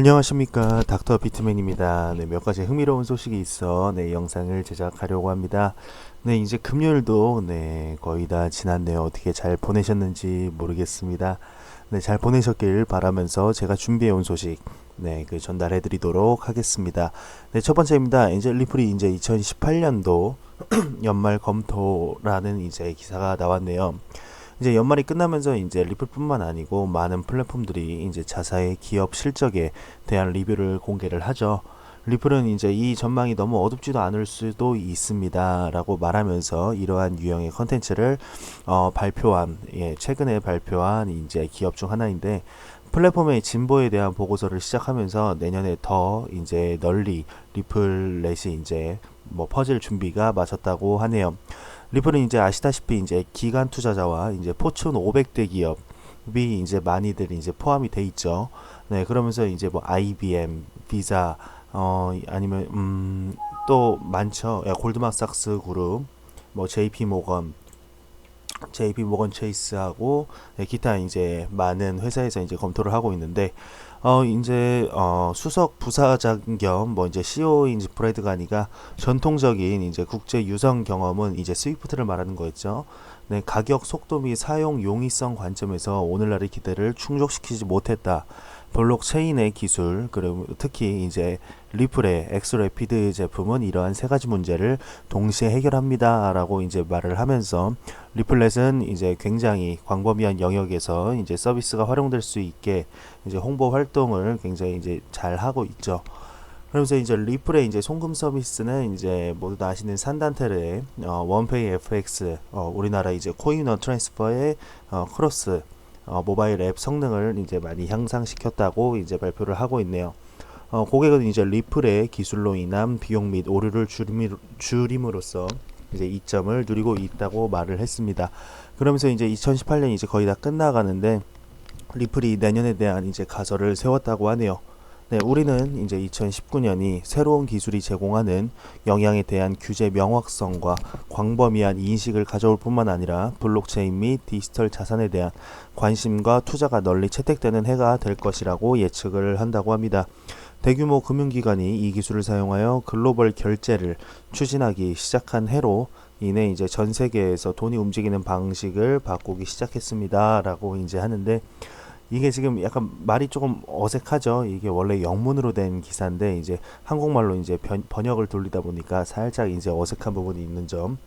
안녕하십니까 닥터 비트맨입니다. 네, 몇 가지 흥미로운 소식이 있어 네, 영상을 제작하려고 합니다. 네, 이제 금요일도 네, 거의 다 지났네요. 어떻게 잘 보내셨는지 모르겠습니다. 네, 잘 보내셨길 바라면서 제가 준비해 온 소식 네, 그 전달해 드리도록 하겠습니다. 네, 첫 번째입니다. 이제 리플이 이제 2018년도 연말 검토라는 이제 기사가 나왔네요. 이제 연말이 끝나면서 이제 리플뿐만 아니고 많은 플랫폼들이 이제 자사의 기업 실적에 대한 리뷰를 공개를 하죠. 리플은 이제 이 전망이 너무 어둡지도 않을 수도 있습니다 라고 말하면서 이러한 유형의 컨텐츠를 어, 발표한 예, 최근에 발표한 이제 기업 중 하나인데 플랫폼의 진보에 대한 보고서를 시작하면서 내년에 더 이제 널리 리플렛이 이제 뭐 퍼질 준비가 마쳤다고 하네요. 리플은 이제 아시다시피 이제 기관 투자자와 이제 포춘 500대 기업이 이제 많이들 이제 포함이 돼 있죠. 네, 그러면서 이제 뭐 IBM, 비자, 어 아니면 음 또 많죠. 야, 골드만삭스 그룹, 뭐 JP 모건, JP 모건 체이스하고 네, 기타 이제 많은 회사에서 이제 검토를 하고 있는데 어 이제 어 수석 부사장 겸 뭐 이제 CEO인 브래드 가니가 전통적인 이제 국제 유성 경험은 이제 스위프트를 말하는 거였죠. 네, 가격, 속도 및 사용 용이성 관점에서 오늘날의 기대를 충족시키지 못했다. 블록 체인의 기술 그리고 특히 이제 리플의 엑스레피드 제품은 이러한 세 가지 문제를 동시에 해결합니다라고 이제 말을 하면서 리플렛은 이제 굉장히 광범위한 영역에서 이제 서비스가 활용될 수 있게 이제 홍보 활동을 굉장히 이제 잘 하고 있죠. 그러면서 이제 리플의 이제 송금 서비스는 이제 모두 다 아시는 산단텔의 어, 원페이 FX 어, 우리나라 이제 코인원 트랜스퍼의 어, 크로스 어, 모바일 앱 성능을 이제 많이 향상시켰다고 이제 발표를 하고 있네요. 어, 고객은 이제 리플의 기술로 인한 비용 및 오류를 줄임, 줄임으로써 이제 이점을 누리고 있다고 말을 했습니다. 그러면서 이제 2018년 이제 거의 다 끝나가는데 리플이 내년에 대한 이제 가설을 세웠다고 하네요. 네, 우리는 이제 2019년이 새로운 기술이 제공하는 영향에 대한 규제 명확성과 광범위한 인식을 가져올 뿐만 아니라 블록체인 및 디지털 자산에 대한 관심과 투자가 널리 채택되는 해가 될 것이라고 예측을 한다고 합니다. 대규모 금융기관이 이 기술을 사용하여 글로벌 결제를 추진하기 시작한 해로 인해 이제 전 세계에서 돈이 움직이는 방식을 바꾸기 시작했습니다라고 이제 하는데 이게 지금 약간 말이 조금 어색하죠. 이게 원래 영문으로 된 기사인데 이제 한국말로 이제 변, 번역을 돌리다 보니까 살짝 이제 어색한 부분이 있는 점.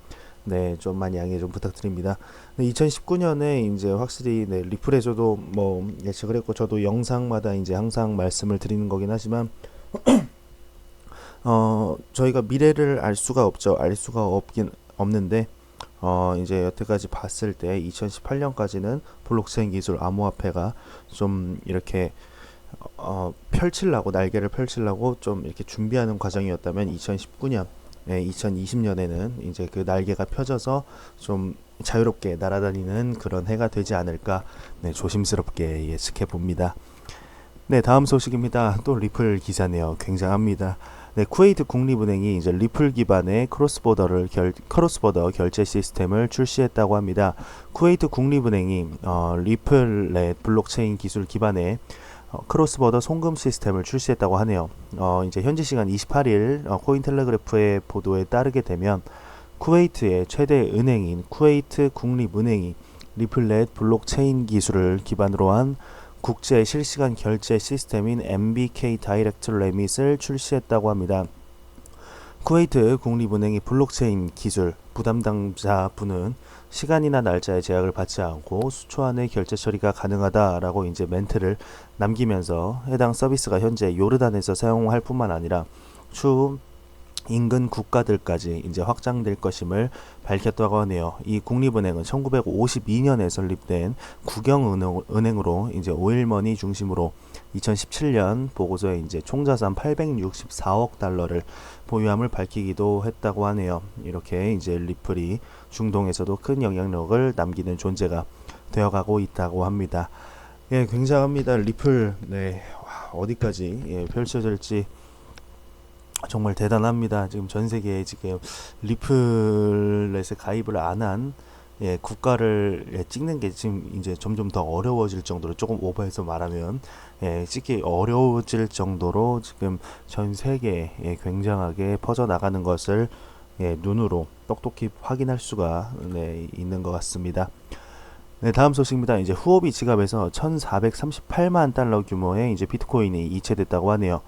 네, 좀 많이 양해 좀 부탁드립니다. 네, 2019년에 이제 확실히 네, 리플에서도 뭐 예측을 했고 저도 영상마다 이제 항상 말씀을 드리는 거긴 하지만 어, 저희가 미래를 알 수가 없죠. 알 수가 없긴 없는데 어, 이제 여태까지 봤을 때 2018년까지는 블록체인 기술 암호화폐가 좀 이렇게 어, 펼치려고 날개를 펼치려고 좀 이렇게 준비하는 과정이었다면 2019년 네, 2020년에는 이제 그 날개가 펴져서 좀 자유롭게 날아다니는 그런 해가 되지 않을까 네, 조심스럽게 예측해 봅니다. 네, 다음 소식입니다. 또 리플 기사네요. 굉장합니다. 네, 쿠웨이트 국립은행이 이제 리플 기반의 크로스보더를 결, 크로스보더 결제 시스템을 출시했다고 합니다. 쿠웨이트 국립은행이 어, 리플의 블록체인 기술 기반의 어, 크로스보더 송금 시스템을 출시했다고 하네요. 어, 이제 현지 시간 28일 어, 코인텔레그래프의 보도에 따르게 되면 쿠웨이트의 최대 은행인 쿠웨이트 국립은행이 리플렛 블록체인 기술을 기반으로 한 국제 실시간 결제 시스템인 MBK 다이렉트 레밋을 출시했다고 합니다. 쿠웨이트 국립은행이 블록체인 기술 부담당자 분은 시간이나 날짜의 제약을 받지 않고 수초 안에 결제 처리가 가능하다라고 이제 멘트를 남기면서 해당 서비스가 현재 요르단에서 사용할 뿐만 아니라 추후 인근 국가들까지 이제 확장될 것임을 밝혔다고 하네요. 이 국립은행은 1952년에 설립된 국영은행으로 이제 오일머니 중심으로 2017년 보고서에 이제 총자산 864억 달러를 보유함을 밝히기도 했다고 하네요. 이렇게 이제 리플이 중동에서도 큰 영향력을 남기는 존재가 되어가고 있다고 합니다. 예, 굉장합니다. 리플 네 와, 어디까지 예, 펼쳐질지 정말 대단합니다. 지금 전 세계에 지금 리플렛에 가입을 안한 예, 국가를 예, 찍는 게 지금 이제 점점 더 어려워질 정도로 조금 오버해서 말하면 예, 찍기 어려워질 정도로 지금 전 세계에 예, 굉장하게 퍼져 나가는 것을 예, 눈으로 똑똑히 확인할 수가 네, 있는 것 같습니다. 네, 다음 소식입니다. 이제 후오비 지갑에서 1,438만 달러 규모의 이제 비트코인이 이체됐다고 하네요.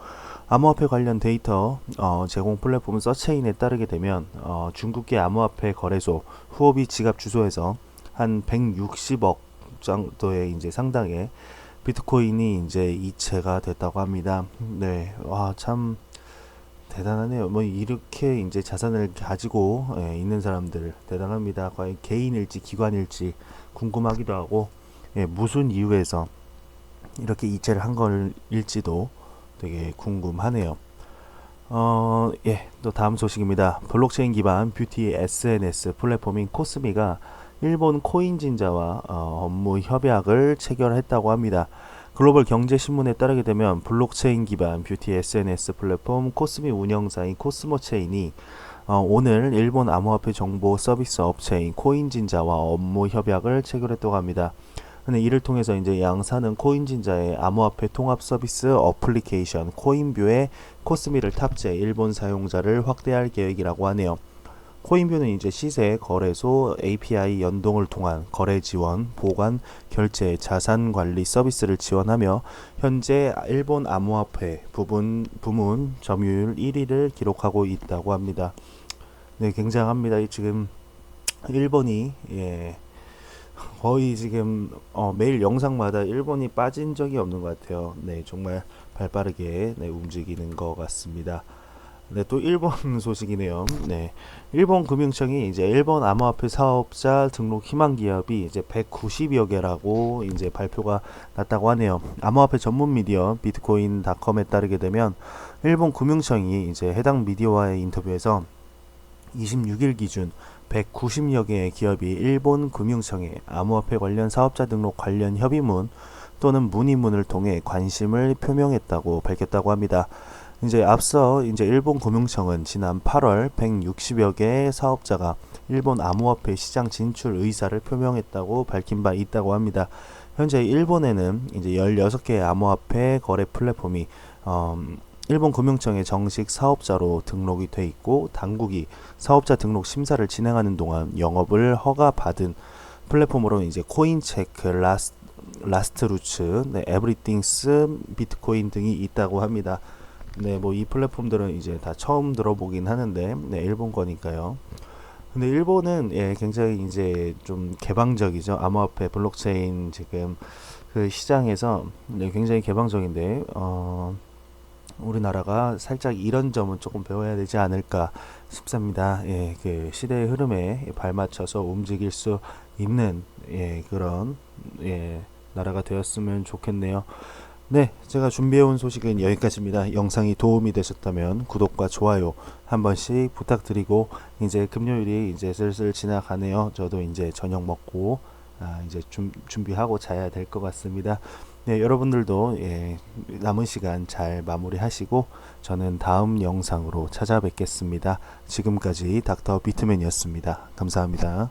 암호화폐 관련 데이터 어, 제공 플랫폼 서체인에 따르게 되면 어, 중국계 암호화폐 거래소 후오비 지갑 주소에서 한 160억 정도의 이제 상당의 비트코인이 이제 이체가 됐다고 합니다. 네, 와 참 대단하네요. 뭐 이렇게 이제 자산을 가지고 예, 있는 사람들 대단합니다. 과연 개인일지 기관일지 궁금하기도 하고 예, 무슨 이유에서 이렇게 이체를 한 걸일지도 되게 궁금하네요. 어, 예, 또 다음 소식입니다. 블록체인 기반 뷰티 SNS 플랫폼인 코스미가 일본 코인진자와 어, 업무 협약을 체결했다고 합니다. 글로벌 경제신문에 따르게 되면 블록체인 기반 뷰티 SNS 플랫폼 코스미 운영사인 코스모체인이 어, 오늘 일본 암호화폐 정보 서비스 업체인 코인진자와 업무 협약을 체결했다고 합니다. 근데 이를 통해서 이제 양사는 코인진자의 암호화폐 통합 서비스 어플리케이션 코인뷰에 코스미를 탑재 일본 사용자를 확대할 계획이라고 하네요. 코인뷰는 이제 시세, 거래소, API 연동을 통한 거래 지원, 보관, 결제, 자산 관리 서비스를 지원하며 현재 일본 암호화폐 부분 부문 점유율 1위를 기록하고 있다고 합니다. 네, 굉장합니다. 이 지금 일본이 예, 거의 지금 어, 매일 영상마다 일본이 빠진 적이 없는 것 같아요. 네, 정말 발빠르게 네, 움직이는 것 같습니다. 네, 또 일본 소식이네요. 네, 일본 금융청이 이제 일본 암호화폐 사업자 등록 희망 기업이 이제 190여 개라고 이제 발표가 났다고 하네요. 암호화폐 전문 미디어 비트코인닷컴에 따르게 되면 일본 금융청이 이제 해당 미디어와의 인터뷰에서 26일 기준 190여 개의 기업이 일본 금융청에 암호화폐 관련 사업자 등록 관련 협의문 또는 문의문을 통해 관심을 표명했다고 밝혔다고 합니다. 이제 앞서 이제 일본 금융청은 지난 8월 160여 개의 사업자가 일본 암호화폐 시장 진출 의사를 표명했다고 밝힌 바 있다고 합니다. 현재 일본에는 이제 16개의 암호화폐 거래 플랫폼이 어, 일본 금융청의 정식 사업자로 등록이 돼 있고 당국이 사업자 등록 심사를 진행하는 동안 영업을 허가받은 플랫폼으로 이제 코인체크, 라스, 라스트 루츠, 네, 에브리띵스, 비트코인 등이 있다고 합니다. 네, 뭐 이 플랫폼들은 이제 다 처음 들어보긴 하는데, 네, 일본 거니까요. 근데 일본은 예, 굉장히 이제 좀 개방적이죠. 암호화폐, 블록체인 지금 그 시장에서 네, 굉장히 개방적인데, 어, 우리나라가 살짝 이런 점은 조금 배워야 되지 않을까 싶습니다. 예, 그 시대의 흐름에 발맞춰서 움직일 수 있는 예, 그런 예, 나라가 되었으면 좋겠네요. 네, 제가 준비해온 소식은 여기까지입니다. 영상이 도움이 되셨다면 구독과 좋아요 한 번씩 부탁드리고 이제 금요일이 이제 슬슬 지나가네요. 저도 이제 저녁 먹고 아, 이제 준, 준비하고 자야 될 것 같습니다. 네, 여러분들도 예, 남은 시간 잘 마무리하시고 저는 다음 영상으로 찾아뵙겠습니다. 지금까지 닥터 비트맨이었습니다. 감사합니다.